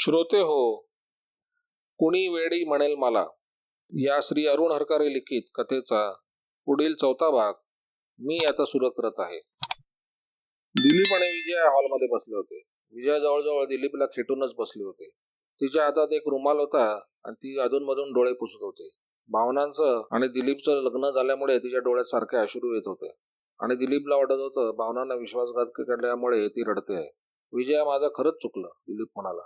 श्रोते हो कुणी वेळी म्हणेल मला? या श्री अरुण हरकारे लिखित कथेचा पुढील चौथा भाग मी आता सुरू करत आहे. दिलीप आणि विजय हॉलमध्ये बसले होते. विजय जवळजवळ दिलीपला खेटूनच बसले होते. तिच्या हातात एक रुमाल होता आणि ती अधूनमधून डोळे पुसत होते. भावनांचं आणि दिलीपचं लग्न झाल्यामुळे तिच्या डोळ्यात सारखे अश्रू येत होते. आणि दिलीपला वाटत होतं भावनांना विश्वासघात केल्यामुळे ती रडते आहे. विजया माझं खरंच चुकलं दिलीप म्हणाला.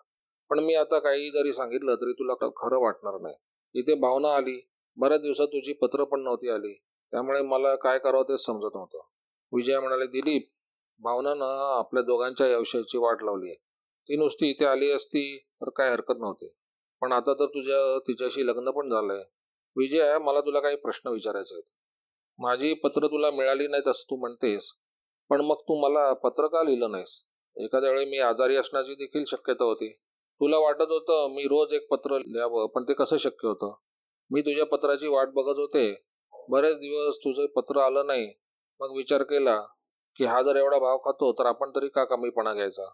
पण मी आता काही जरी सांगितलं तरी तुला खरं वाटणार नाही. इथे भावना आली. बऱ्याच दिवसात तुझी पत्र पण नव्हती आली. त्यामुळे मला काय करावं तेच समजत नव्हतं. विजय म्हणाले दिलीप भावनानं आपल्या दोघांच्या आयुष्याची वाट लावली आहे. ती नुसती इथे आली असती तर काय हरकत नव्हती. पण आता तर तुझ्या तिच्याशी लग्न पण झालंय. विजय मला तुला काही प्रश्न विचारायचे आहेत. माझी पत्र तुला मिळाली नाहीत असं तू म्हणतेस पण मग तू मला पत्र का लिहिलं नाहीस. एखाद्या वेळी मी आजारी असण्याची देखील शक्यता होती. तुला वाटत होतं मी रोज एक पत्र लिहावं पण ते कसं शक्य होतं? मी तुझ्या पत्राची वाट बघत होते. बरेच दिवस तुझं पत्र आलं नाही. मग विचार केला की हा जर एवढा भाव खातो तर आपण तरी का कमीपणा घ्यायचा?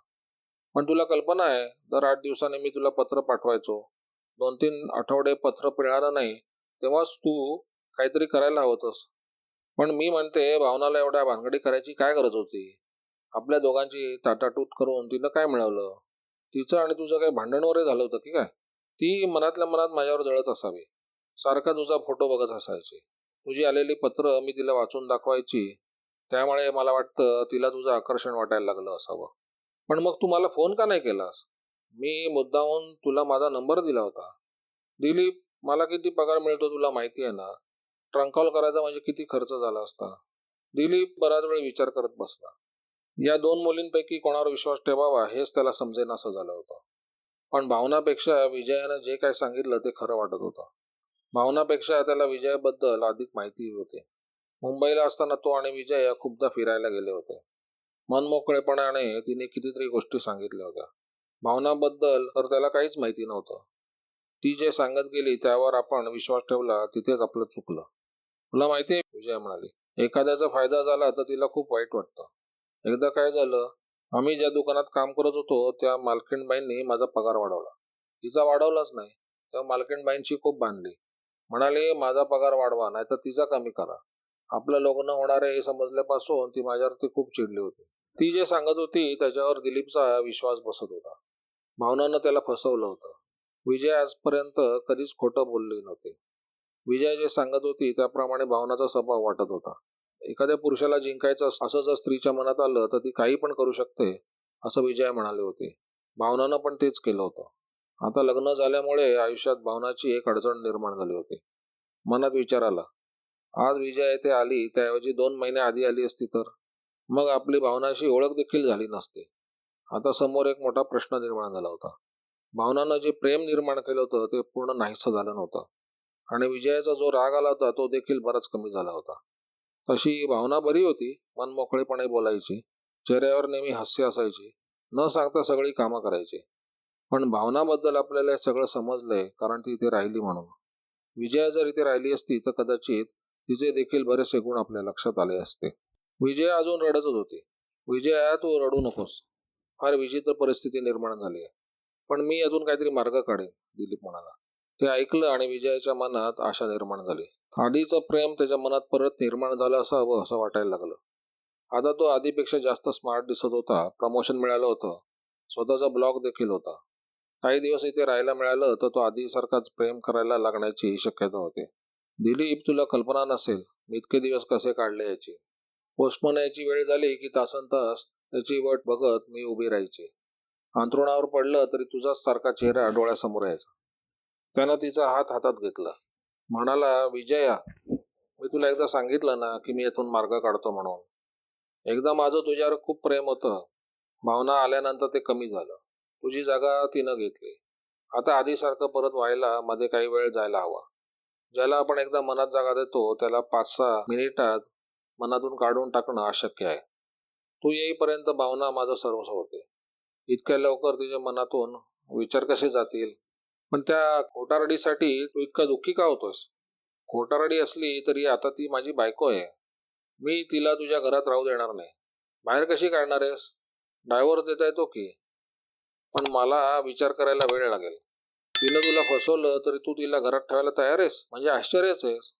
पण तुला कल्पना आहे दर आठ दिवसांनी मी तुला पत्र पाठवायचो. दोन तीन आठवडे पत्र मिळालं नाही तेव्हाच तू काहीतरी करायला हवंतस पण मी म्हणते भावनाला एवढ्या भानगडी करायची काय गरज होती? आपल्या दोघांची ताटाटूट करून तिनं काय मिळवलं? तिचं आणि तुझं काही भांडण वगैरे झालं होतं की काय? ती मनातल्या मनात माझ्यावर जळत असावी. सारखा तुझा फोटो बघत असायची. तुझी आलेली पत्र मी तिला वाचून दाखवायची. त्यामुळे मला वाटतं तिला तुझं आकर्षण वाटायला लागलं असावं. पण मग तू मला फोन का नाही केलास? मी मुद्दाहून तुला माझा नंबर दिला होता. दिलीप मला किती पगार मिळतो तुला माहिती आहे ना? ट्रंकॉल करायचा म्हणजे किती खर्च झाला असता? दिलीप बराच वेळ विचार करत बसला. या दोन मुलींपैकी कोणावर विश्वास ठेवावा हेच त्याला समजेनासं झालं होतं. पण भावनापेक्षा विजयानं जे काय सांगितलं ते खरं वाटत होतं. भावनापेक्षा त्याला विजयाबद्दल अधिक माहिती होती. मुंबईला असताना तो आणि विजय खूपदा फिरायला गेले होते. मनमोकळेपणाने तिने कितीतरी गोष्टी सांगितल्या होत्या. भावनाबद्दल तर त्याला काहीच माहिती नव्हतं. ती जे सांगत गेली त्यावर आपण विश्वास ठेवला तिथेच आपलं चुकलं. तुला माहितीये विजय म्हणाली एखाद्याचा फायदा झाला तर तिला खूप वाईट वाटतं. एकदा काय झालं आम्ही ज्या दुकानात काम करत होतो त्या मालकीणबाईंनी माझा पगार वाढवला. तिचा वाढवलाच नाही तेव्हा मालकीणबाईंची खूप बांधली म्हणाले माझा पगार वाढवा नाहीतर तिचा कमी करा. आपलं लग्न होणार आहे हे समजल्यापासून ती माझ्यावरती खूप चिडली होती. ती जे सांगत होती त्याच्यावर दिलीपचा विश्वास बसत होता. भावनानं त्याला फसवलं होतं. विजय आजपर्यंत कधीच खोटं बोलली नव्हती. विजय जे सांगत होती त्याप्रमाणे भावनाचा स्वभाव वाटत होता. एखाद्या पुरुषाला जिंकायचं असं जर स्त्रीच्या मनात आलं तर ती काही पण करू शकते असं विजय म्हणाले होते. भावनानं पण तेच केलं होतं. आता लग्न झाल्यामुळे आयुष्यात भावनाची एक अडचण निर्माण झाली होती. मनात विचार आला. आज विजय येथे आली त्याऐवजी दोन महिने आधी आली असती तर? मग आपली भावनाशी ओळख देखील झाली नसती. आता समोर एक मोठा प्रश्न निर्माण झाला होता. भावनानं जे प्रेम निर्माण केलं होतं ते पूर्ण नाहीसं झालं नव्हतं. आणि विजयाचा जो राग आला होता तो देखील बराच कमी झाला होता. तशी भावना बरी होती मन मोकळेपणे बोलायची चेहऱ्यावर नेहमी हास्य असायची न सांगता सगळी कामं करायची. पण भावनाबद्दल आपल्याला सगळं समजलंय कारण ती इथे राहिली म्हणून. विजया जर इथे राहिली असती तर कदाचित तिचे देखील बरेचसे गुण आपल्या लक्षात आले असते. विजया अजून रडतच होती. विजया तू रडू नकोस. फार विचित्र परिस्थिती निर्माण झाली आहे. पण मी अजून काहीतरी मार्ग काढेन दिलीप म्हणाला. ते ऐकलं आणि विजयाच्या मनात आशा निर्माण झाली. आधीचं प्रेम त्याच्या मनात परत निर्माण झालं असावं असं वाटायला लागलं. आता तो आधीपेक्षा जास्त स्मार्ट दिसत होता प्रमोशन मिळालं होतं स्वतःचा ब्लॉग देखील होता. काही दिवस इथे राहायला मिळालं तर तो आधीसारखाच प्रेम करायला लागण्याची शक्यता होती. दिलीप तुला कल्पना नसेल मी इतके दिवस कसे काढले याची? पोस्टमन याची वेळ झाली की तासन तास त्याची वट बघत मी उभी राहायची. अंथरुणावर पडलं तरी तुझाच सारखा चेहरा डोळ्यासमोर यायचा. त्यानं तिचा हात हातात घेतला. म्हणाला विजया मी तुला एकदा सांगितलं ना की मी येथून मार्ग काढतो म्हणून. एकदा माझं तुझ्यावर खूप प्रेम होतं. भावना आल्यानंतर ते कमी झालं. तुझी जागा तिनं घेतली. आता आधीसारखं परत व्हायला मध्ये काही वेळ जायला हवा. ज्याला आपण एकदा मनात जागा देतो त्याला पाच सहा मिनिटात मनातून काढून टाकणं अशक्य आहे. तू येईपर्यंत भावना माझं सर्वस्व होते. इतक्या लवकर तुझ्या मनातून विचार कसे जातील? पण त्या खोटारडीसाठी तू इतका दुःखी का होतोस? खोटारडी असली तरी आता ती माझी बायको आहे. मी तिला तुझ्या घरात राहू देणार नाही. बाहेर कशी काढणार आहेस? डायव्हर्स देता येतो की? पण मला विचार करायला वेळ लागेल. तिनं तुला फसवलं तरी तू तिला घरात ठेवायला तयार आहेस? म्हणजे आश्चर्यच आहेस.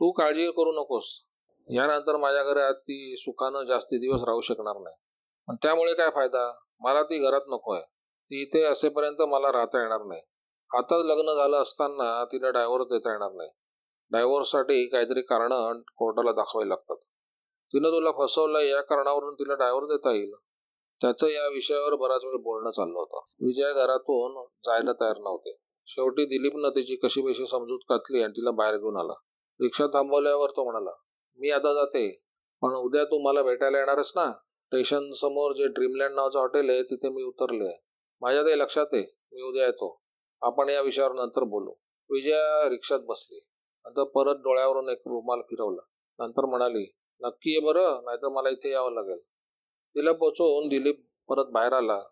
तू काळजी करू नकोस. यानंतर माझ्या घरात ती सुखानं जास्ती दिवस राहू शकणार नाही. पण त्यामुळे काय फायदा? मला ती घरात नको आहे ती इथे असेपर्यंत मला राहता येणार नाही. आताच लग्न झालं असताना तिला डायव्होर्स देता येणार नाही. डायव्होर्ससाठी काहीतरी कारण कोर्टाला दाखवावी लागतात. तिनं तुला फसवलं या कारणावरून तिला डायव्होर्स देता येईल. त्याचं या विषयावर बराच वेळ बोलणं चाललं होतं. विजय घरातून जायला तयार नव्हते. शेवटी दिलीपनं तिची कशी बशी समजूत घातली आणि तिला बाहेर घेऊन आला. रिक्षा थांबवल्यावर तो म्हणाला मी आता जाते पण उद्या तू मला भेटायला येणारच ना? स्टेशन समोर जे ड्रीमलँड नावाचं हॉटेल आहे तिथे मी उतरले माझ्या ते लक्षात आहे मी उद्या येतो. आपण या विषयावर नंतर बोलू. विजया रिक्षात बसली. नंतर परत डोळ्यावरून एक रुमाल फिरवला. नंतर म्हणाली नक्की आहे बरं नाहीतर मला इथे यावं लागेल. तिला पोचवून दिलीप परत बाहेर आला.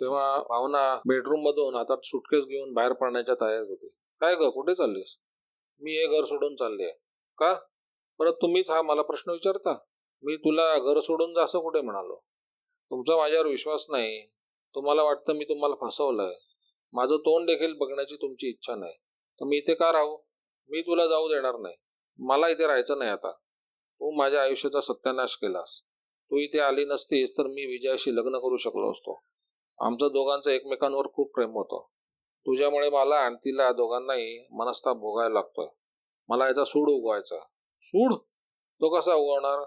तेव्हा भावना बेडरूम मधून हातात सुटकेस घेऊन बाहेर पडण्याच्या तयारीत होती. काय ग कुठे चाललीस? मी हे घर सोडून चालले आहे. का? परत तुम्हीच हा मला प्रश्न विचारता? मी तुला घर सोडून जा असं कुठे म्हणालो? तुमचा माझ्यावर विश्वास नाही. तुम्हाला वाटतं मी तुम्हाला फसवलंय. माझं तोंड देखील बघण्याची तुमची इच्छा नाही. तर मी इथे का राहू? मी तुला जाऊ देणार नाही. मला इथे राहायचं नाही आता. तू माझ्या आयुष्याचा सत्यानाश केलास. तू इथे आली नसतीस तर मी विजयाशी लग्न करू शकलो असतो. आमचं दोघांचं एकमेकांवर खूप प्रेम होतं. तुझ्यामुळे मला आणि तिला दोघांनाही मनस्ताप भोगायला लागतोय. मला याचा सूड उगवायचा. सूड? तो कसा उगवणार?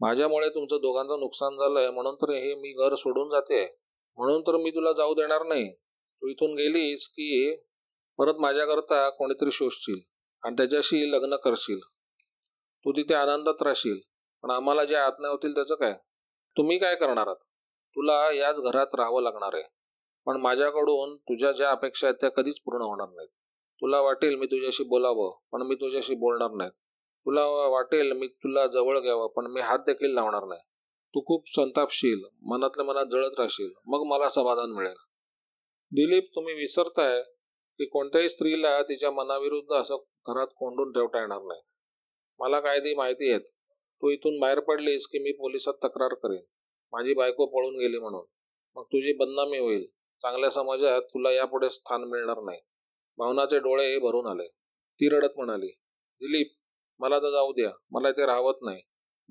माझ्यामुळे तुमचं दोघांचं नुकसान झालंय म्हणून तर हे मी घर सोडून जाते म्हणून तर मी तुला जाऊ देणार नाही. तू इथून गेलीस की परत माझ्याकरता कोणीतरी शोषशील आणि त्याच्याशी लग्न करशील. तू तिथे आनंदात राहशील पण आम्हाला जे आज्ञा होतील त्याचं काय? तुम्ही काय करणार आहात? तुला याच घरात राहावं लागणार आहे पण माझ्याकडून तुझ्या ज्या अपेक्षा आहेत त्या कधीच पूर्ण होणार नाहीत. तुला वाटेल मी तुझ्याशी बोलावं पण मी तुझ्याशी बोलणार नाही. तुला वाटेल मी तुला जवळ घ्यावं पण मी हात देखील लावणार नाही. तू खूप संतापशील मनातल्या मनात जळत राहशील मग मला समाधान मिळेल. दिलीप तुम्ही विसरताय की कोणत्याही स्त्रीला तिच्या मनाविरुद्ध असं घरात कोंडून ठेवता येणार नाही. मला कायदी माहिती आहेत. तू इथून बाहेर पडलीस की मी पोलिसात तक्रार करेन. माझी बायको पळून गेली म्हणून. मग तुझी बदनामी होईल. चांगल्या समाजात तुला यापुढे स्थान मिळणार नाही. भावनाचे डोळे भरून आले. ती रडत म्हणाली दिलीप मला तर जाऊ द्या. मला इथे राहत नाही.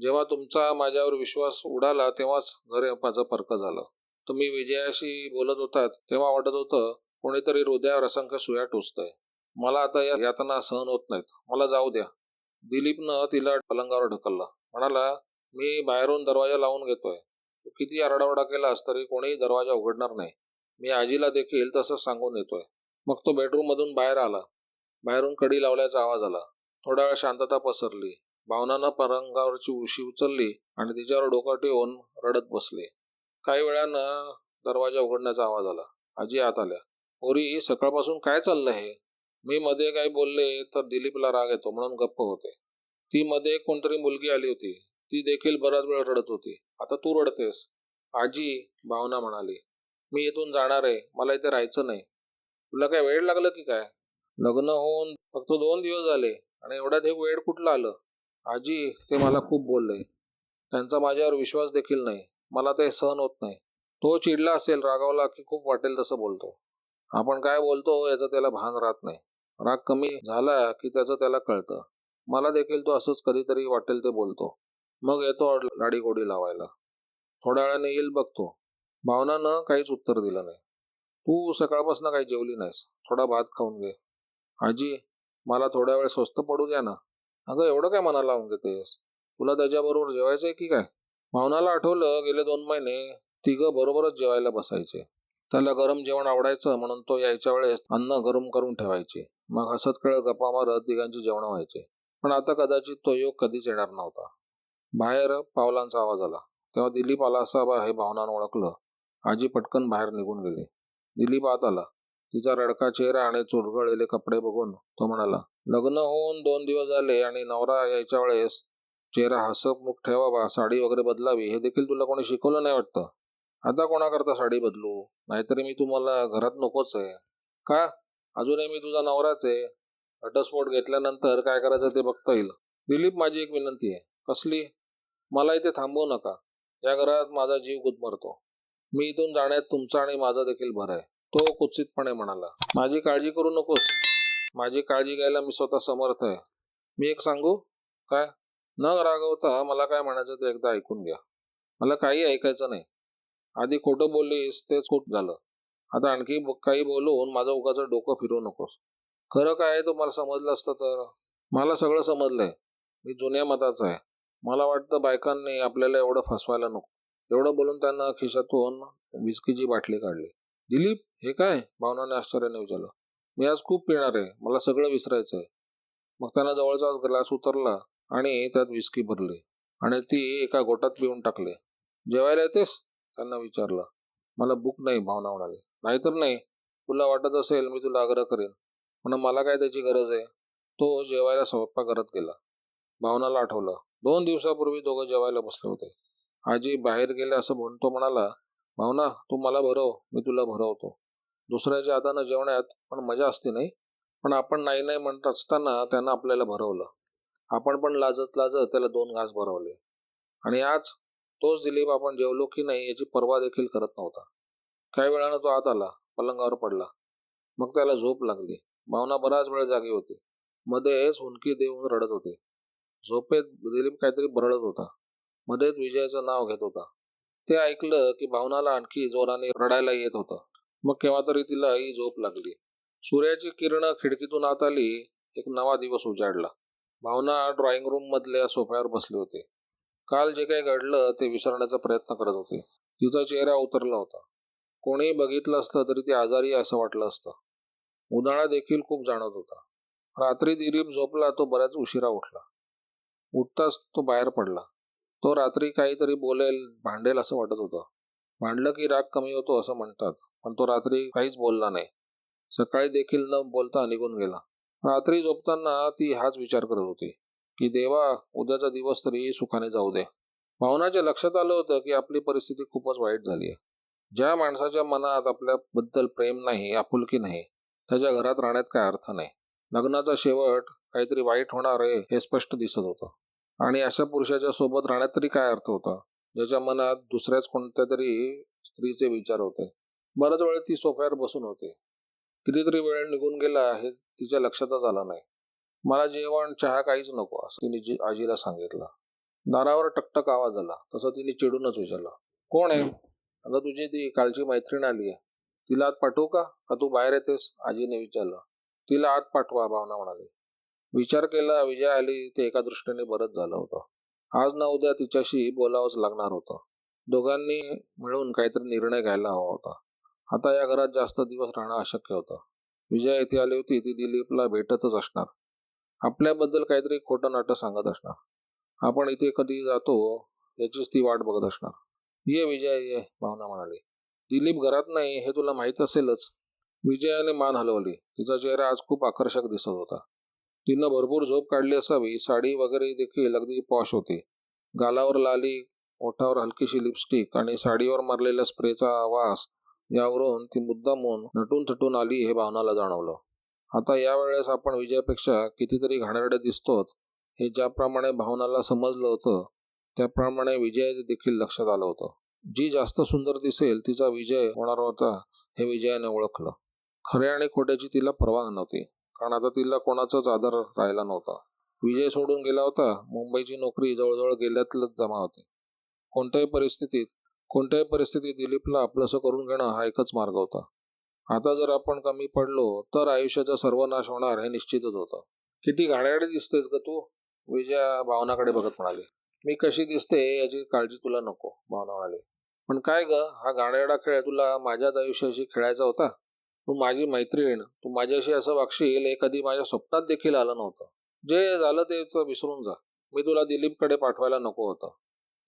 जेव्हा तुमचा माझ्यावर विश्वास उडाला तेव्हाच घर माझं फरक झालं. तुम्ही विजयाशी बोलत होतात तेव्हा वाटत होतं कोणीतरी हृदयावर असंख्य सुया टोचतंय. मला आता या यातना सहन होत नाहीत. मला जाऊ द्या. दिलीपनं तिला पलंगावर ढकललं. म्हणाला मी बाहेरून दरवाजा लावून घेतोय. तू किती आरडाओरडा केलास तरी कोणीही दरवाजा उघडणार नाही. मी आजीला देखील तसं सांगून येतोय मग तो बेडरूम मधून बाहेर आला. बाहेरून कडी लावल्याचा आवाज आला. थोडा वेळ शांतता पसरली. भावनानं पलंगावरची उशी उचलली आणि तिच्यावर डोकं ठेवून रडत बसली. काही वेळानं दरवाजा उघडण्याचा आवाज आला. आजी आत आल्या. ओरी सकाळपासून काय चाललंय हे? मी मध्ये काही बोलले तर दिलीपला राग येतो म्हणून गप्प होते. ती मध्ये कोणतरी मुलगी आली होती. ती देखील बराच वेळ रडत होती. आता तू रडतेस. आजी भावना म्हणाली. मी इथून जाणार आहे. मला इथे राहायचं नाही. तुला काय वेळ लागलं की काय? लग्न होऊन फक्त दोन दिवस झाले आणि एवढ्यात हे वेळ कुठलं आलं? आजी ते मला खूप बोलले. त्यांचा माझ्यावर विश्वास देखील नाही. मला ते सहन होत नाही. तो चिडला असेल रागावला की खूप वाटेल तसं बोलतो. आपण काय बोलतो याचं त्याला भान राहत नाही. राग कमी झाला की त्याचं त्याला कळतं. मला देखील तो असंच कधीतरी वाटेल ते बोलतो. मग येतो लाडीगोडी लावायला. थोड्या वेळाने येईल बघतो. भावनानं काहीच उत्तर दिलं नाही. तू सकाळपासून काही जेवली नाहीस. थोडा भात खाऊन घे. आजी मला थोड्या वेळ स्वस्त पडू द्या ना. अगं एवढं काय मनाला लावून घेतेस? तुला त्याच्याबरोबर जेवायचंय की काय? भावनाला आठवलं गेले दोन महिने तिघं बरोबरच जेवायला बसायचे. त्याला गरम जेवण आवडायचं म्हणून तो यायच्या वेळेस अन्न गरम करून ठेवायचे. मग हसत खेळत गप्पा मारत तिघांची जेवण व्हायचे. पण आता कदाचित तो योग कधीच येणार नव्हता. बाहेर पावलांचा आवाज आला. तेव्हा दिलीप आला असावा हे भावनानं ओळखलं. आजी पटकन बाहेर निघून गेली. दिलीप आत आला. तिचा रडका चेहरा आणि चुरगळलेले कपडे बघून तो म्हणाला लग्न होऊन दोन दिवस झाले आणि नवरा यायच्या वेळेस चेहरा हसमुख ठेवावा साडी वगैरे बदलावी हे देखील तुला कोणी शिकवलं नाही वाटतं? आता कोणाकरता साडी बदलू? नाहीतरी मी तुम्हाला घरात नकोच आहे. का? अजूनही मी तुझा नवराच आहे. घटस्फोट घेतल्यानंतर काय करायचं ते बघता येईल. दिलीप माझी एक विनंती आहे. कसली? मला इथे थांबवू नका. या घरात माझा जीव गुदमरतो. मी इथून जाण्यात तुमचा आणि माझा देखील भर आहे. तो कुत्सितपणे म्हणाला माझी काळजी करू नकोस. माझी काळजी घ्यायला मी स्वतः समर्थ आहे. मी एक सांगू? काय? न रागवता मला काय म्हणायचं ते एकदा ऐकून घ्या. मला काही ऐकायचं नाही. आधी खोटं बोललीस तेच खूप झालं. आता आणखी काही बोलून माझं उगाच डोकं फिरू नकोस. खरं काय आहे तुम्हाला समजलं असतं तर? मला सगळं समजलंय. मी जुन्या मताचा आहे. मला वाटतं बायकांनी आपल्याला एवढं फसवायला नको. एवढं बोलून त्यांना खिशातून विस्कीची बाटली काढली. दिलीप हे काय? भावनाने आश्चर्याने विचारलं. मी आज खूप पिणार आहे. मला सगळं विसरायचं आहे मग त्यांना जवळचाच ग्लास उतरला. आणि त्यात विस्की भरली. आणि ती एका गोटात पिऊन टाकले. जेवायला येतेस? त्यांना विचारलं. मला भूक नाही भावना म्हणाली. नाहीतर नाही. तुला वाटत असेल मी तुला आग्रह करेन. पण मला काय त्याची गरज आहे? तो जेवायला स्वयंपाक करत गेला. भावनाला आठवलं. दोन दिवसापूर्वी दोघं जेवायला बसले होते. आजी बाहेर गेले असं म्हणतो म्हणाला भावना तू मला भरव. मी तुला भरवतो. दुसऱ्याच्या हातानं जेवण्यात पण मजा असते नाही? पण आपण नाही नाही म्हणत असताना त्यानं आपल्याला भरवलं. आपण पण लाजत लाजत त्याला दोन घास भरवले. आणि आज तोच दिलीप आपण जेवलो की नाही याची पर्वा देखील करत नव्हता. काही वेळानं तो आत आला पलंगावर पडला. मग त्याला झोप लागली. भावना बराच वेळ जागी होती. मध्येच हुंकी देऊन रडत होते. झोपेत दिलीप काहीतरी बरडत होता. मध्येच विजयाचं नाव घेत होता. ते ऐकलं की भावनाला आणखी जोराने रडायला येत होतं. मग केव्हा तरी तिला ही झोप लागली. सूर्याची किरणं खिडकीतून आत आली एक नवा दिवस उजाडला. भावना ड्रॉइंग रूम मधल्या सोफ्यावर बसले होते. काल जे काही घडलं ते विसरण्याचा प्रयत्न करत होते. तिचा चेहरा उतरला होता. कोणी बघितलं असतं तरी ती आजारी असं वाटलं असतं. उन्हाळा देखील खूप जाणवत होता. रात्री दिरीप झोपला तो बऱ्याच उशिरा उठला. उठताच तो बाहेर पडला. तो रात्री काहीतरी बोलेल भांडेल असं वाटत होतं. भांडलं की राग कमी होतो असं म्हणतात पण तो रात्री काहीच बोलला नाही. सकाळी देखील न बोलता निघून गेला. रात्री झोपताना ती हाच विचार करत होती की देवा उद्याचा दिवस तरी सुखाने जाऊ दे. भावनाच्या लक्षात आलं होतं की आपली परिस्थिती खूपच वाईट झाली आहे ज्या माणसाच्या मनात आपल्याबद्दल प्रेम नाही आपुलकी नाही त्याच्या घरात राहण्यात काय अर्थ नाही. लग्नाचा शेवट काहीतरी वाईट होणार आहे हे स्पष्ट दिसत होतं. आणि अशा पुरुषाच्या सोबत राहण्यात तरी काय अर्थ होता? ज्याच्या मनात दुसऱ्याच कोणत्या तरी स्त्रीचे विचार होते. बराच वेळ ती सोफ्यावर बसून होती. कितीतरी वेळ निघून गेला हे तिच्या लक्षातच आलं नाही. मला जेवण चहा काहीच नको असं तिने आजीला सांगितलं. दारावर टकटक आवाज आला. तसं तिने चिडूनच विचारलं. कोण आहे? अगं तुझी ती कालची मैत्रीण आली आहे. तिला आत पाठवू का? का तू बाहेर येतेस? आजीने विचारलं. तिला आत पाठवा भावना म्हणाली. विचार केला विजय आली ते एका दृष्टीने बरंच झालं होतं. आज ना उद्या तिच्याशी बोलावंच लागणार होतं. दोघांनी मिळून काहीतरी निर्णय घ्यायला हवा होता. आता या घरात जास्त दिवस राहणं अशक्य होतं. विजय इथे आली होती ती दिलीपला भेटतच असणार. आपल्याबद्दल काहीतरी खोटं नाटं सांगत असणार. आपण इथे कधी जातो याचीच ती वाट बघत असणार. ये विजय ये भावना म्हणाली. दिलीप घरात नाही हे तुला माहीत असेलच. विजयाने मान हलवली. तिचा चेहरा आज खूप आकर्षक दिसत होता. तिनं भरपूर झोप काढली असावी साडी वगैरे देखील अगदी पॉश होती. गालावर लाली ओठावर हलकीशी लिपस्टिक आणि साडीवर मारलेल्या स्प्रेचा वास यावरून ती मुद्दामून नटून थटून आली हे भावनाला जाणवलं. आता यावेळेस आपण विजयापेक्षा कितीतरी घाणेरडे दिसतोत हे ज्याप्रमाणे भावनाला समजलं होतं त्याप्रमाणे विजयाचं देखील लक्षात आलं होतं. जी जास्त सुंदर दिसेल तिचा विजय होणार होता हे विजयाने ओळखलं. खऱ्या आणि खोट्याची तिला पर्वा नव्हती कारण आता तिला कोणाचाच आदर राहिला नव्हता. विजय सोडून गेला होता मुंबईची नोकरी जवळजवळ गेल्यातलंच जमा होती. कोणत्याही परिस्थितीत कोणत्याही परिस्थितीत दिलीपला आपलंसं करून घेणं हा एकच मार्ग होता. आता जर आपण कमी पडलो तर आयुष्याचा सर्वनाश होणार हे निश्चितच होतं. किती घाण्याकडे दिसतेस ग तू? विजया भावनाकडे बघत म्हणाली. मी कशी दिसते याची काळजी तुला नको भावना म्हणाली. पण काय ग हा गाण्याडा खेळ तुला माझ्याच आयुष्याशी खेळायचा होता? तू माझी मैत्रीण तू माझ्याशी असं वागशील हे कधी माझ्या स्वप्नात देखील आलं नव्हतं. जे झालं ते तर विसरून जा. मी तुला दिलीपकडे पाठवायला नको होतं.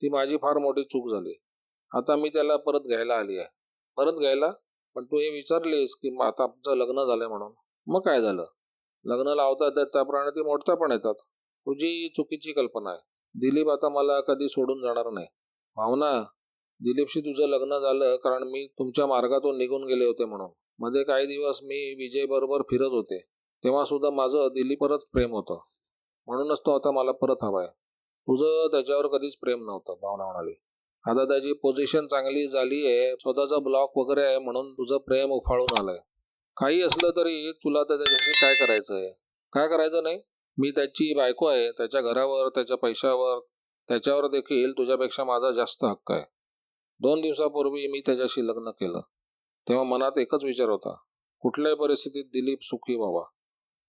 ती माझी फार मोठी चूक झाली. आता मी त्याला परत घ्यायला आली आहे. परत घ्यायला? पण तू हे विचारलीस की मग आता आमचं लग्न झालंय म्हणून. मग काय झालं? लग्न लावता येतात त्याप्रमाणे ती मोडता पण येतात. तुझी चुकीची कल्पना आहे. दिलीप आता मला कधी सोडून जाणार नाही. भावना दिलीपशी तुझं लग्न झालं कारण मी तुमच्या मार्गातून निघून गेले होते म्हणून. मध्ये काही दिवस मी विजय बरोबर फिरत होते. तेव्हा सुद्धा माझं दिलीप परत प्रेम होतं. म्हणूनच तो आता मला परत हवाय. तुझं त्याच्यावर कधीच प्रेम नव्हतं भावना म्हणाली. आता त्याची पोझिशन चांगली झाली आहे स्वतःचा ब्लॉक वगैरे आहे म्हणून तुझं प्रेम उफाळून आलंय. काही असलं तरी तुला तर त्याच्याशी काय करायचं आहे काय करायचं नाही? मी त्याची बायको आहे त्याच्या घरावर त्याच्या पैशावर त्याच्यावर देखील तुझ्यापेक्षा माझा जास्त हक्क आहे. दोन दिवसापूर्वी मी त्याच्याशी लग्न केलं. तेव्हा मनात एकच विचार होता कुठल्याही परिस्थितीत दिलीप सुखी व्हावा.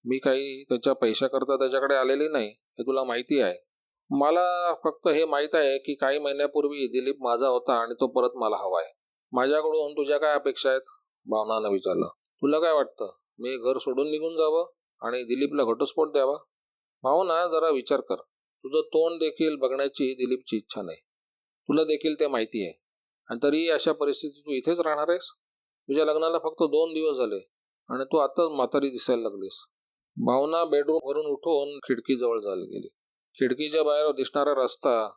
मी काही त्याच्या पैशाकरता त्याच्याकडे आलेली नाही हे तुला माहिती आहे. मला फक्त हे माहीत आहे की काही महिन्यापूर्वी दिलीप माझा होता आणि तो परत मला हवा आहे. माझ्याकडून तुझ्या काय अपेक्षा आहेत? भावनानं विचारलं. तुला काय वाटतं? मी घर सोडून निघून जावं आणि दिलीपला घटस्फोट द्यावा? भावना जरा विचार कर. तुझं तोंड देखील बघण्याची दिलीपची इच्छा नाही. तुला देखील ते माहिती आहे. आणि तरीही अशा परिस्थितीत तू इथेच राहणार आहेस? तुझ्या लग्नाला फक्त दोन दिवस झाले आणि तू आताच म्हातारी दिसायला लागलीस. भावना बेडरूम वरून उठून खिडकीजवळ झाली गेली. खिडकीच्या बाहेर दिसणारा रस्ता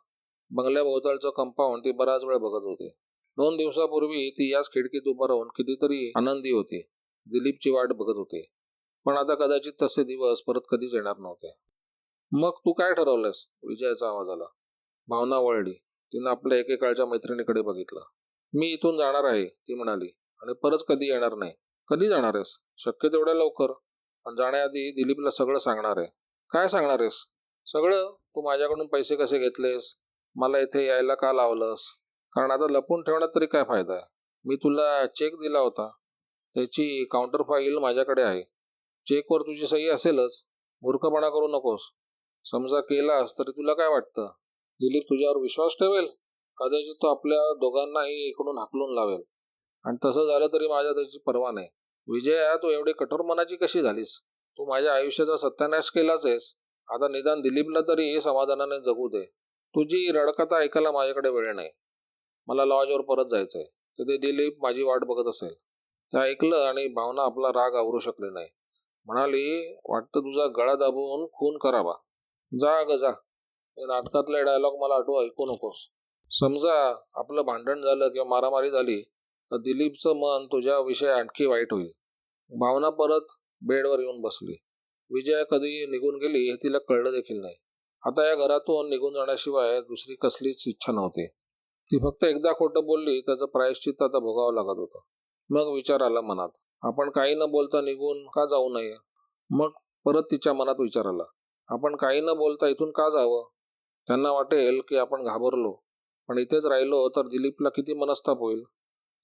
बंगल्याभोवतालचं कंपाऊंड ती बराच वेळ बघत होती. दोन दिवसापूर्वी ती याच खिडकीत उभं राहून कितीतरी आनंदी होती. दिलीपची वाट बघत होती. पण आता कदाचित तसे दिवस परत कधीच येणार नव्हते. मग तू काय ठरवलंस विजयाचा आवाज आला. भावना वळली. तिनं आपल्या एकेकाळच्या मैत्रिणीकडे बघितलं. मी इथून जाणार आहे ती म्हणाली. आणि परत कधी येणार नाही. कधी जाणार आहेस? शक्य तेवढ्या लवकर. पण जाण्याआधी दिलीपला सगळं सांगणार आहे. काय सांगणार आहेस? सगळं तू माझ्याकडून पैसे कसे घेतलेस? मला इथे यायला का लावलंस? कारण आता लपून ठेवण्यात तरी काय फायदा आहे? मी तुला चेक दिला होता. त्याची काउंटर फाईल माझ्याकडे आहे. चेकवर तुझी सही असेलच. मूर्खपणा करू नकोस. समजा केलास तरी तुला काय वाटतं? दिलीप तुझ्यावर विश्वास ठेवेल? कदाचित तो आपल्या दोघांनाही इकडून हाकलून लावेल. आणि तसं झालं तरी माझ्या त्याची पर्वा नाही. विजया तू एवढी कठोर मनाची कशी झालीस? तू माझ्या आयुष्याचा सत्यानाश केलाच आहेस. आता निदान दिलीपला तरी समाधानाने जगू दे. तुझी रडकथा ऐकायला माझ्याकडे वेळ नाही. मला लॉजवर परत जायचंय. तिथे दिलीप माझी वाट बघत असेल. ते ऐकलं आणि भावना आपला राग आवरू शकली नाही. म्हणाली वाटतं तुझा गळा दाबून खून करावा. जा ग जा. नाटकातले डायलॉग मला आठवू ऐकू नकोस. समजा आपलं भांडण झालं किंवा मारामारी झाली तर दिलीपचं मन तुझ्याविषयी आणखी वाईट होईल. भावना परत बेडवर येऊन बसली. विजया कधी निघून गेली हे तिला कळलं देखील नाही. आता या घरातून निघून जाण्याशिवाय दुसरी कसलीच इच्छा नव्हती. ती फक्त एकदा खोटं बोलली त्याचं प्रायश्चित आता भोगावं लागत होतं. मग विचार आला मनात. आपण काही न बोलता निघून का जाऊ नये? मग परत तिच्या मनात विचार आला. आपण काही न बोलता इथून का जावं? त्यांना वाटेल की आपण घाबरलो. पण इथेच राहिलो तर दिलीपला किती मनस्ताप होईल.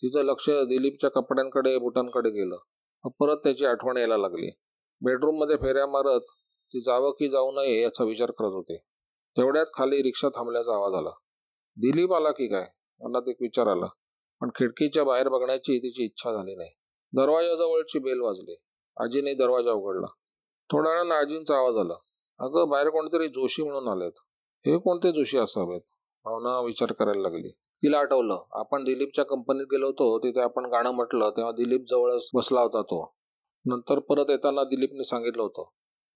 तिचं लक्ष दिलीपच्या कपड्यांकडे बुटांकडे गेलं. परत त्याची आठवण यायला लागली. बेडरूममध्ये फेऱ्या मारत ती जावं की जाऊ नये याचा विचार करत होते. तेवढ्यात खाली रिक्षा थांबल्याचा आवाज आला. दिलीप आला की काय? मनात एक विचार आला. पण खिडकीच्या बाहेर बघण्याची तिची इच्छा झाली नाही. दरवाजाजवळची बेल वाजली. आजीने दरवाजा उघडला. थोड्या वेळानं आजींचा आवाज आला. अगं बाहेर कोणतरी जोशी म्हणून आलेत. हे कोणते जोशी असावेत? भावना विचार करायला लागली. तिला आठवलं. आपण दिलीपच्या कंपनीत गेलो होतो. तिथे आपण गाणं म्हटलं. तेव्हा दिलीप जवळ बसला होता तो. नंतर परत येताना दिलीपने सांगितलं होतं.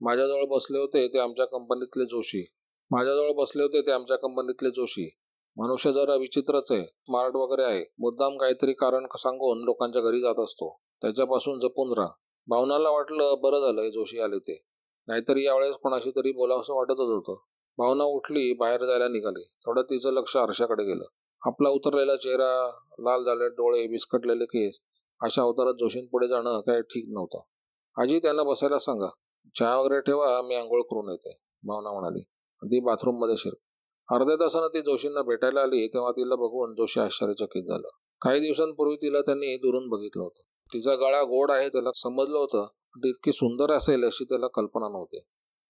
माझ्याजवळ बसले होते ते आमच्या कंपनीतले जोशी. माझ्याजवळ बसले होते ते आमच्या कंपनीतले जोशी. मनुष्य जरा विचित्रच आहे स्मार्ट वगैरे आहे. मुद्दाम काहीतरी कारण सांगून लोकांच्या घरी जात असतो. त्याच्यापासून जपून राहा. भावनाला वाटलं बरं झालं जोशी आले ते. नाहीतर यावेळेस कोणाशी तरी बोलावंसं वाटतच होतं. भावना उठली बाहेर जायला निघाली. थोडं तिचं लक्ष आरशाकडे गेलं. आपला उतरलेला चेहरा लाल झाले डोळे विस्कटलेले केस. अशा अवतारात जोशींपुढे जाणं काय ठीक नव्हतं. आजी त्यांना बसायला सांगा चहा वगैरे ठेवा मी आंघोळ करून येते. भावना म्हणाली. ती बाथरूममध्ये शिर. अर्ध्या तासानं ती जोशींना भेटायला आली तेव्हा तिला बघून जोशी आश्चर्यचकित झालं. काही दिवसांपूर्वी तिला त्यांनी दुरून बघितलं होतं. तिचा गळा गोड आहे त्याला समजलं होतं इतकी सुंदर असेल अशी त्याला कल्पना नव्हती.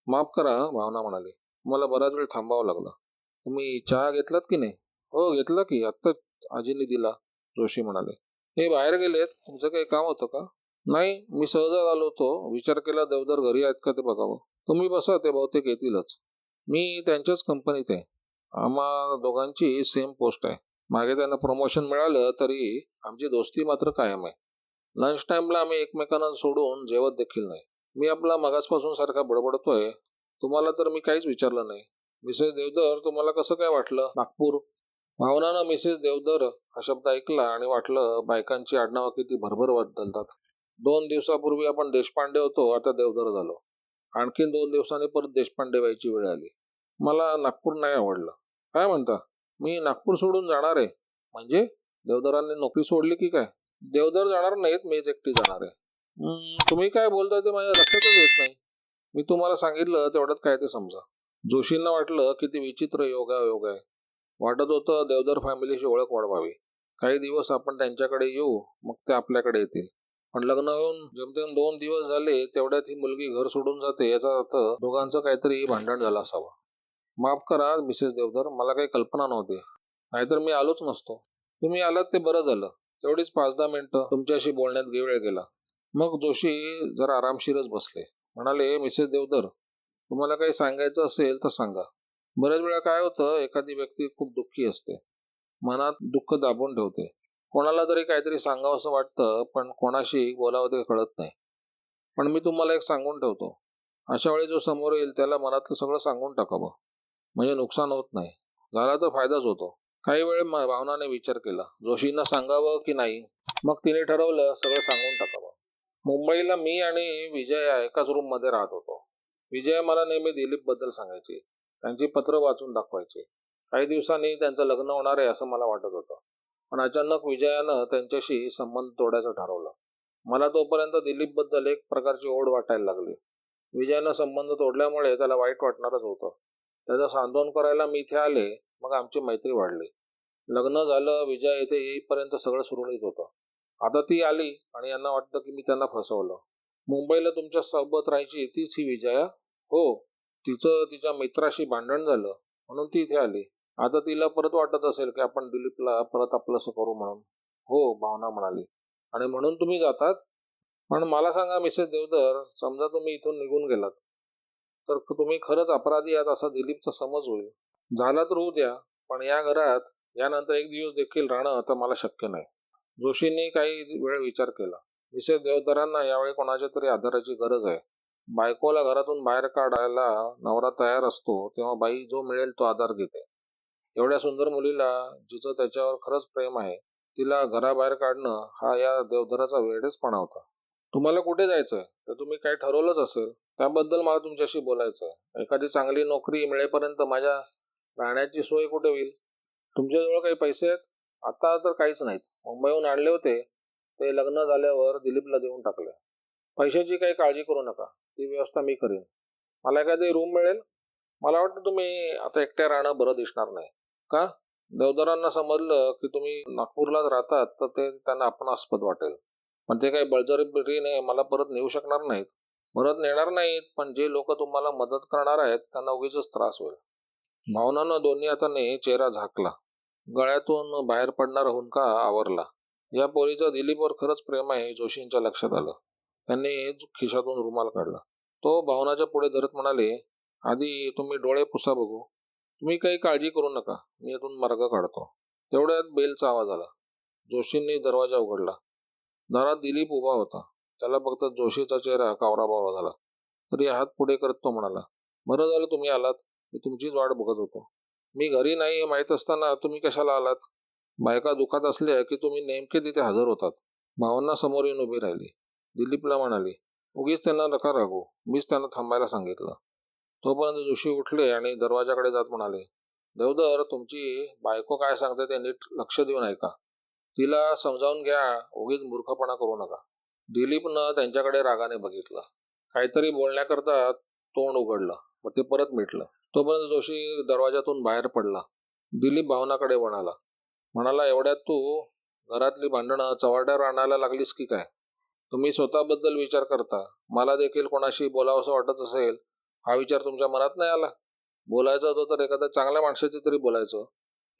माफ करा भावना म्हणाली. मला बराच वेळ थांबावं लागलं. तुम्ही चहा घेतलात की नाही? हो घेतला की आत्ताच आजीने दिला जोशी म्हणाले. हे बाहेर गेलेत. तुमचं काही काम होतं का? नाही मी सहजात आलो होतो. विचार केला देवदार घरी आहेत का ते बघावं. तुम्ही बसा ते बहुतेक येतीलच. मी त्यांच्याच कंपनीत आहे. आम्हा दोघांची सेम पोस्ट आहे. मागे त्यांना प्रमोशन मिळालं तरी आमची दोस्ती मात्र कायम आहे. लंच टाइमला आम्ही एकमेकांना सोडून जेवत देखील नाही. मी आपला मगासपासून सारखा बडबडतोय. तुम्हाला तर मी काहीच विचारलं नाही. मिसेस देवधर तुम्हाला कसं काय वाटलं? नागपूर? भावनानं मिसेस देवधर हा शब्द ऐकला आणि वाटलं बायकांची आडनावं किती भरभर बदलतात. दोन दिवसापूर्वी आपण देशपांडे होतो आता देवधर झालो. आणखीन दोन दिवसांनी परत देशपांडे व्हायची वेळ आली. मला नागपूर नाही आवडलं. काय म्हणता? मी नागपूर सोडून जाणार आहे. म्हणजे? देवदरांनी नोकरी सोडली की काय? देवदर जाणार नाहीत मीच एकटी जाणार आहे. तुम्ही काय बोलताय ते माझ्या लक्षातच येत नाही. मी तुम्हाला सांगितलं तेवढ्यात काय ते समजा. जोशींना वाटलं किती विचित्र विचित्र योगायोग आहे. वाटत होतं देवदर फॅमिलीशी ओळख वाढवावी. काही दिवस आपण त्यांच्याकडे येऊ मग ते आपल्याकडे येतील. पण लग्न होऊन जेमतेम दोन दिवस झाले तेवढ्यात ही मुलगी घर सोडून जाते याचा अर्थ दोघांचं काहीतरी भांडण झालं असावं. माफ करा मिसेस देवधर मला काही कल्पना नव्हती. नाहीतर मी आलोच नसतो. तुम्ही आलात ते बरं झालं. तेवढीच पाच दहा मिनिटं तुमच्याशी बोलण्यात वेळ गेला. मग जोशी जरा आरामशीरच बसले. म्हणाले मिसेस देवधर तुम्हाला काही सांगायचं असेल तर सांगा. बऱ्याच वेळा काय होतं एखादी व्यक्ती खूप दुःखी असते. मनात दुःख दाबून ठेवते. कोणाला तरी काहीतरी सांगावं असं वाटतं पण कोणाशी बोलावं ते कळत नाही. पण मी तुम्हाला एक सांगून ठेवतो. अशा वेळी जो समोर येईल त्याला मनातलं सगळं सांगून टाकावं. म्हणजे नुकसान होत नाही. झाला तर फायदाच होतो. काही वेळ भावनाने विचार केला. जोशींना सांगावं की नाही? मग तिने ठरवलं सगळं सांगून टाकावं. मुंबईला मी आणि विजया एकाच रूममध्ये राहत होतो. विजया मला नेहमी दिलीपबद्दल सांगायची. त्यांची पत्र वाचून दाखवायची. काही दिवसांनी त्यांचं लग्न होणार आहे असं मला वाटत होतं. पण अचानक विजयानं त्यांच्याशी संबंध तोडायचं ठरवलं. मला तोपर्यंत दिलीपबद्दल एक प्रकारची ओढ वाटायला लागली. विजयानं संबंध तोडल्यामुळे त्याला वाईट वाटणारच होतं. त्याचं सांत्वन करायला मी इथे आले मग आमची मैत्री वाढली. लग्न झालं विजय इथे येईपर्यंत सगळं सुरळीत होतं. आता ती आली आणि यांना वाटतं की मी त्यांना फसवलं. मुंबईला तुमच्यासोबत राहायची तीच ही विजया? हो तिचं तिच्या मित्राशी भांडण झालं म्हणून ती इथे आली. आता तिला परत वाटत असेल की आपण दिलीपला परत आपलंसं करू म्हणून. हो भावना म्हणाली. आणि म्हणून तुम्ही जातात? पण मला सांगा मिसेस देवधर समजा तुम्ही इथून निघून गेलात तर तुम्ही खरंच अपराधी आहात असा दिलीपचा समज होईल. झाला तर होऊ द्या पण या घरात यानंतर एक दिवस देखील राहणं आता मला शक्य नाही. जोशींनी काही वेळ विचार केला. मिसेस देवधरांना यावेळी कोणाच्या तरी आधाराची गरज आहे. बायकोला घरातून बाहेर काढायला नवरा तयार असतो तेव्हा बाई जो मिळेल तो आधार घेते. एवढ्या सुंदर मुलीला जिचं त्याच्यावर खरंच प्रेम आहे तिला घराबाहेर काढणं हा या देवधराचा वेळेचपणा होता. तुम्हाला कुठे जायचंय? तर तुम्ही काही ठरवलंच असेल. त्याबद्दल मला तुमच्याशी बोलायचं आहे एखादी चांगली नोकरी मिळेपर्यंत माझ्या राहण्याची सोय कुठे होईल? तुमच्याजवळ काही पैसे आहेत? आता तर काहीच नाहीत. मुंबईहून आणले होते. ते लग्न झाल्यावर दिलीपला देऊन टाकले. पैशाची काही काळजी करू नका. ती व्यवस्था मी करेन. मला एखादी रूम मिळेल. मला वाटतं तुम्ही आता एकट्या राहणं बरं दिसणार नाही. का? देवदारांना समजलं की तुम्ही नागपूरलाच राहतात तर ते त्यांना आपण आस्पद वाटेल. पण ते काही बळजबरीने मला परत नेऊ शकणार नाहीत. परत नेणार नाहीत पण जे लोक तुम्हाला मदत करणार आहेत त्यांना उगीच त्रास होईल. भावनानं दोन्ही हाताने चेहरा झाकला. गळ्यातून बाहेर पडणारा हुंका आवरला. या पोरीचं दिलीपवर खरंच प्रेम आहे जोशींच्या लक्षात आलं. त्यांनी खिशातून रुमाल काढला. तो भावनाच्या पुढे धरत म्हणाले आधी तुम्ही डोळे पुसा बघू. तुम्ही काही काळजी करू नका. मी यातून मार्ग काढतो. तेवढ्यात बेलचा आवाज आला. जोशींनी दरवाजा उघडला. दारात दिलीप उभा होता. त्याला फक्त जोशीचा चेहरा कावराबावा झाला. तरी हात पुढे करत तो म्हणाला बरं झालं तुम्ही आलात. मी तुमचीच वाट बघत होतो. मी घरी नाही. हे माहीत असताना तुम्ही कशाला आलात? बायका दुखात असल्या की तुम्ही नेमके तिथे हजर होतात. भावांना समोर येऊन उभी राहिली. दिलीपला म्हणाले उगीच त्यांना नका रागू मीच त्यांना थांबायला सांगितलं. तोपर्यंत जोशी उठले आणि दरवाजाकडे जात म्हणाले देवदर तुमची बायको काय सांगते ते नीट लक्ष देऊन ऐका. तिला समजावून घ्या. उगीच मूर्खपणा करू नका. दिलीपनं त्यांच्याकडे रागाने बघितलं. काहीतरी बोलण्याकरता तोंड उघडलं मग ते परत मिटलं. तोपर्यंत जोशी दरवाजातून बाहेर पडला. दिलीप भावनाकडे म्हणाला म्हणाला एवढ्यात तू घरातली भांडणं चव्हाट्यावर आणायला लागलीस की काय? तुम्ही स्वतःबद्दल विचार करता. मला देखील कोणाशी बोलावंसं वाटत असेल हा विचार तुमच्या मनात नाही आला. बोलायचं होतं तर एखाद्या चांगल्या माणसाचे तरी बोलायचं.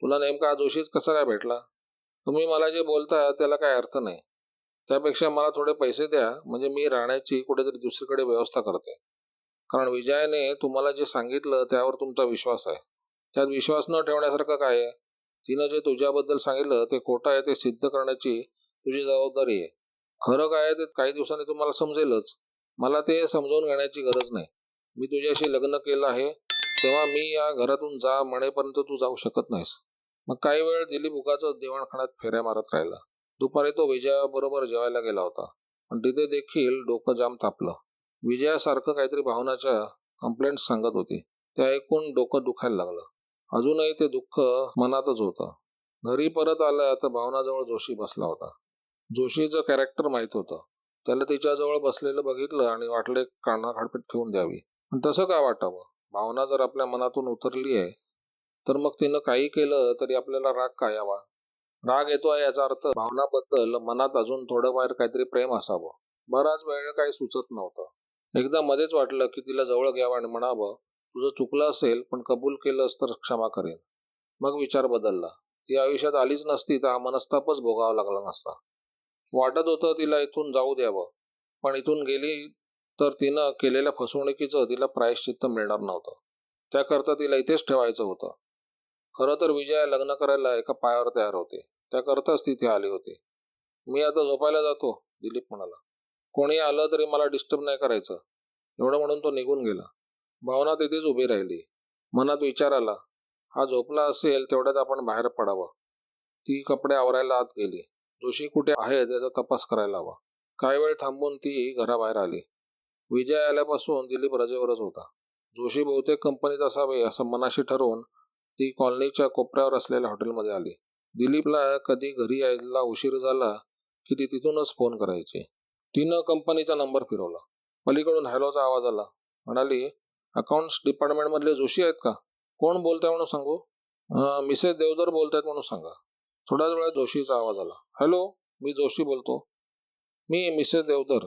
तुला नेमका हा जोशीच कसा काय भेटला? तुम्ही मला जे बोलता त्याला काय अर्थ नाही. त्यापेक्षा मला थोडे पैसे द्या म्हणजे मी राहण्याची कुठेतरी दुसरीकडे व्यवस्था करते. कारण विजयाने तुम्हाला जे सांगितलं त्यावर तुमचा विश्वास आहे. त्यात विश्वास न ठेवण्यासारखं काय आहे? तिनं जे तुझ्याबद्दल सांगितलं ते खोटं आहे ते सिद्ध करण्याची तुझी जबाबदारी आहे. खरं काय ते काही दिवसांनी तुम्हाला समजेलच. मला ते समजावून घेण्याची गरज नाही. मी तुझ्याशी लग्न केलं आहे तेव्हा मी या घरातून जा म्हणेपर्यंत तू जाऊ शकत नाहीस. मग काही वेळ दिलीप उगाच देवाणखाण्यात फेऱ्या मारत राहिला. दुपारी तो विजयाबरोबर जेवायला गेला होता. पण तिथे देखील डोकं जाम तापलं. विजयासारखं काहीतरी भावनाच्या कंप्लेंट सांगत होती. ते ऐकून डोकं दुखायला लागलं. अजूनही ते दुःख मनातच होतं. घरी परत आलं तर भावनाजवळ जोशी बसला होता. जोशीचं कॅरेक्टर माहीत होतं. त्याला तिच्याजवळ बसलेलं बघितलं आणि वाटले कानाखाडपीत ठेवून द्यावी. पण तसं का वाटावं? भावना जर आपल्या मनातून उतरली आहे तर मग तिनं काही केलं तरी आपल्याला राग का यावा राग येतो आहे याचा अर्थ भावनाबद्दल मनात अजून थोडं बाहेर काहीतरी प्रेम असावं. बराच वेळ काही सुचत नव्हतं. एकदा मध्येच वाटलं की तिला जवळ घ्यावं आणि म्हणावं तुझं चुकलं असेल पण कबूल केलंस तर क्षमा करेन. मग विचार बदलला. ती आयुष्यात आलीच नसती तर हा मनस्तापच भोगावा लागला नसता. वाटत होतं तिला इथून जाऊ द्यावं. पण इथून गेली तर तिनं केलेल्या फसवणुकीचं तिला प्रायश्चित्त मिळणार नव्हतं. त्याकरता तिला इथेच ठेवायचं होतं. खरं तर विजया लग्न करायला एका पायावर तयार होते. त्याकरताच तिथे आली होती. मी आता झोपायला जातो दिलीप म्हणाला. कोणी आलं तरी मला डिस्टर्ब नाही करायचं. एवढं म्हणून तो निघून गेला. भावना तिथेच उभी राहिली. मनात विचार आला. हा झोपला असेल तेवढ्यात आपण बाहेर पडावं. ती कपडे आवरायला आत गेली. जोशी कुठे आहे याचा तपास करायला हवा. काही वेळ थांबून ती घराबाहेर आली. विजय आल्यापासून दिलीप रजेवरच होता. जोशी बहुतेक कंपनीत असावे असं मनाशी ठरवून ती कॉलनीच्या कोपऱ्यावर असलेल्या हॉटेलमध्ये आली. दिलीपला कधी घरी यायला उशीर झाला की ती तिथूनच फोन करायची. तिनं कंपनीचा नंबर फिरवला. पलीकडून हॅलोचा आवाज आला. म्हणाली अकाउंट्स डिपार्टमेंट मधले जोशी आहेत का? कोण बोलताय म्हणून सांगू? मिसेस देवधर बोलतायत म्हणून सांगा. थोड्याच वेळात जोशीचा आवाज आला. हॅलो मी जोशी बोलतो. मी मिसेस देवधर.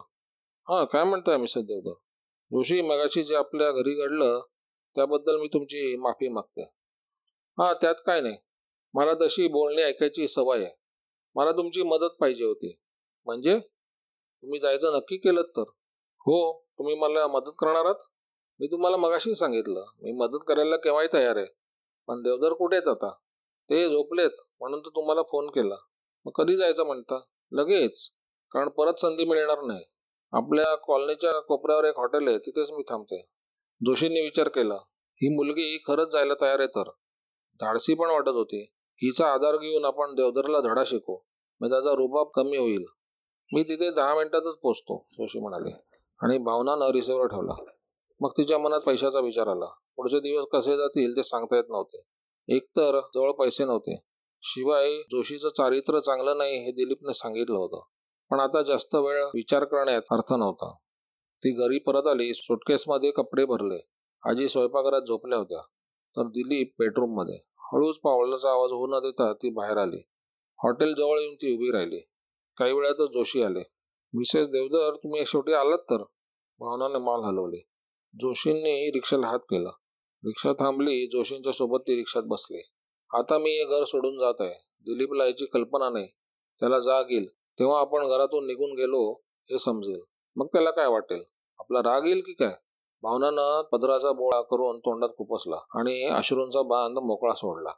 हां काय म्हणताय मिसेस देवधर? जोशी मगाशी जे आपल्या घरी घडलं त्याबद्दल मी तुमची माफी मागते. हां त्यात काय नाही. मला तशी बोलणी ऐकायची सवय आहे. मला तुमची मदत पाहिजे होती. म्हणजे? तुम्ही जायचं नक्की केलं तर? हो तुम्ही मला मदत करणार आहात? मी तुम्हाला मगाशी सांगितलं. मी मदत करायला केव्हाही तयार आहे. पण देवधर कुठे आहेत आता? ते झोपलेत म्हणून तर तुम्हाला फोन केला. मग कधी जायचं म्हणता? लगेच. कारण परत संधी मिळणार नाही. आपल्या कॉलनीच्या कोपऱ्यावर एक हॉटेल आहे तिथेच मी थांबते. जोशींनी विचार केला. ही मुलगी खरंच जायला तयार आहे तर? धाडसी पण वाटत होती. हिचा आधार घेऊन आपण देवधरला धडा शिकू. मग त्याचा रुबाब कमी होईल. मी तिथे दहा मिनिटातच पोचतो जोशी म्हणाले. आणि भावना न रिसिव्हर ठेवला. मग तिच्या मनात पैशाचा विचार आला. पुढचे दिवस कसे जातील ते सांगता येत नव्हते. एकतर जवळ पैसे नव्हते. शिवाय जोशीचं चारित्र्य चांगलं नाही हे दिलीपने सांगितलं होतं. पण आता जास्त वेळ विचार करण्यात अर्थ नव्हता. ती घरी परत आली सुटकेसमध्ये कपडे भरले. आजी स्वयंपाकघरात झोपल्या होत्या. तर दिलीप बेडरूममध्ये हळूच पावलाचा आवाज होऊ न देता ती बाहेर आली. हॉटेल जवळ येऊन ती उभी राहिली. काही वेळातच जोशी आले. मिसेस देवधर तुम्ही शेवटी आलात तर? भावनाने माल हलवली. जोशींनी रिक्षाला हात केला. रिक्षा थांबली जोशींच्या सोबत ती रिक्षात बसली. आता मी हे घर सोडून जात आहे. दिलीपला याची कल्पना नाही. त्याला जाग येईल. तेव्हा आपण घरातून निघून गेलो हे समजेल. मग त्याला काय वाटेल? आपला राग येईल की काय? भावनानं पदराचा बोळा करून तोंडात खुपसला आणि अश्रूंचा बांध मोकळा सोडला.